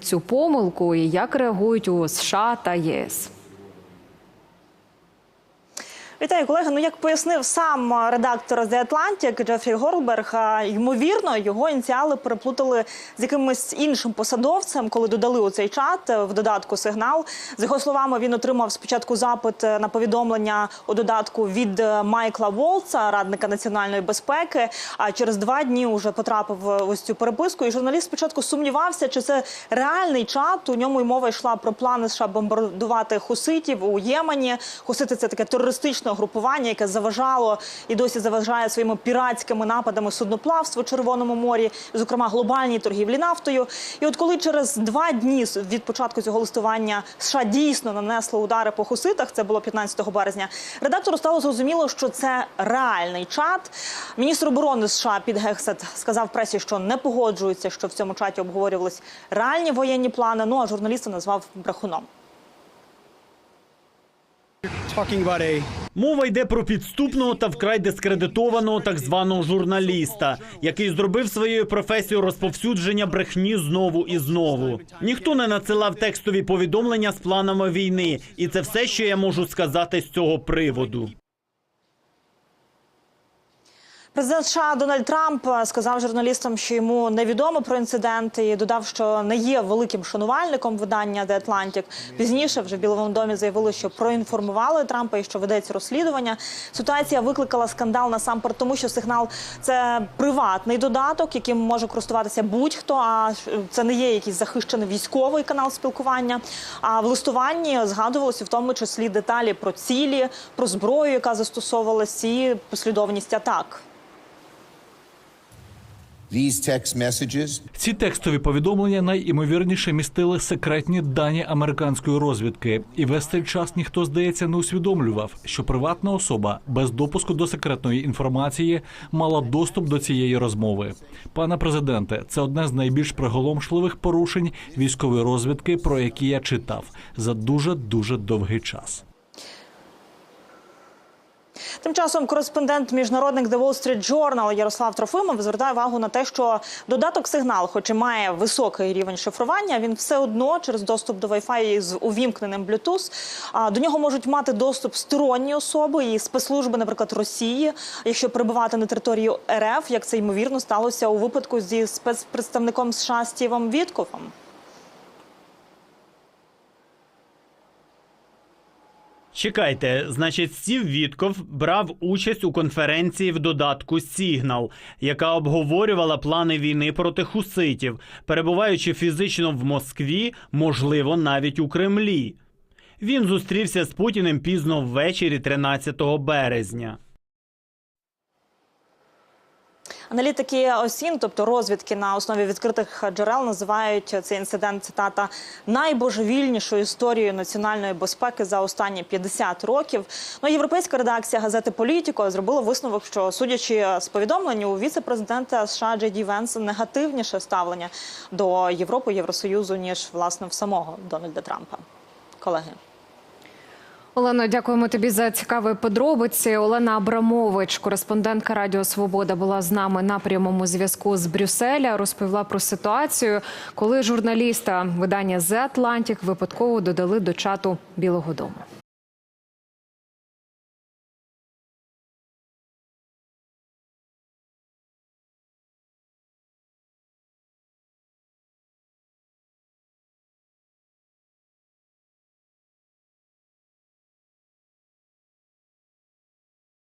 цю помилку і як реагують у США та ЄС. Вітаю, колеги. Ну як пояснив сам редактор The Atlantic Джефрі Горлберг, е, ймовірно, його ініціали переплутали з якимось іншим посадовцем, коли додали у цей чат е, в додатку сигнал. З його словами, він отримав спочатку запит е, на повідомлення у додатку від е, Майкла Волца, радника національної безпеки. А через два дні вже потрапив ось цю переписку. І журналіст спочатку сумнівався, чи це реальний чат. У ньому й мова йшла про плани США бомбардувати хуситів у Ємені. Хусити це таке терористичне групування, яке заважало і досі заважає своїми піратськими нападами судноплавству у Червоному морі, зокрема глобальній торгівлі нафтою. І от коли через два дні від початку цього листування США дійсно нанесли удари по хуситах, це було 15 березня. Редактору стало зрозуміло, що це реальний чат. Міністр оборони США Піт Гексет сказав пресі, що не погоджується, що в цьому чаті обговорювались реальні воєнні плани. Ну а журналіста назвав брехуном. talking about a Мова йде про підступного та вкрай дискредитованого так званого журналіста, який зробив своєю професією розповсюдження брехні знову і знову. Ніхто не надсилав текстові повідомлення з планами війни, і це все, що я можу сказати з цього приводу. Президент США Дональд Трамп е, сказав журналістам, що йому невідомо про інцидент, і додав, що не є великим шанувальником видання The Atlantic. Пізніше вже в Білому домі заявили, що проінформували Трампа і що ведеться розслідування. Ситуація викликала скандал насамперед, тому що сигнал це приватний додаток, яким може користуватися будь-хто. А це не є якийсь захищений військовий канал спілкування. А в листуванні згадувалося в тому числі деталі про цілі, про зброю, яка застосовувалась, і послідовність атак. Ці текстові повідомлення найімовірніше містили секретні дані американської розвідки, і весь цей час ніхто, здається, не усвідомлював, що приватна особа без допуску до секретної інформації мала доступ до цієї розмови. Пане президенте, це одне з найбільш приголомшливих порушень військової розвідки, про які я читав за дуже дуже довгий час. Тим часом кореспондент міжнародник The Wall Street Journal Ярослав Трофимов звертає увагу на те, що додаток сигнал, хоч і має високий рівень шифрування, він все одно через доступ до Wi-Fi з увімкненим Bluetooth, до нього можуть мати доступ сторонні особи і спецслужби, наприклад, Росії, якщо перебувати на території РФ, як це ймовірно сталося у випадку зі спецпредставником США Стівом Віткофом. Чекайте, значить, Стів Вітков брав участь у конференції в додатку Сігнал, яка обговорювала плани війни проти хуситів, перебуваючи фізично в Москві, можливо, навіть у Кремлі. Він зустрівся з Путіним пізно ввечері 13 березня. Аналітики ОСІН, тобто розвідки на основі відкритих джерел, називають цей інцидент цитата найбожевільнішою історією національної безпеки за останні 50 років. Ну європейська редакція газети Політіко зробила висновок, що судячи з повідомлень у віце-президента США Джей Ді Венса негативніше ставлення до Європи Євросоюзу ніж власне в самого Дональда Трампа. Колеги. Олено, дякуємо тобі за цікаві подробиці. Олена Абрамович, кореспондентка Радіо Свобода, була з нами на прямому зв'язку з Брюсселя. Розповіла про ситуацію, коли журналіста видання The Atlantic випадково додали до чату Білого Дому.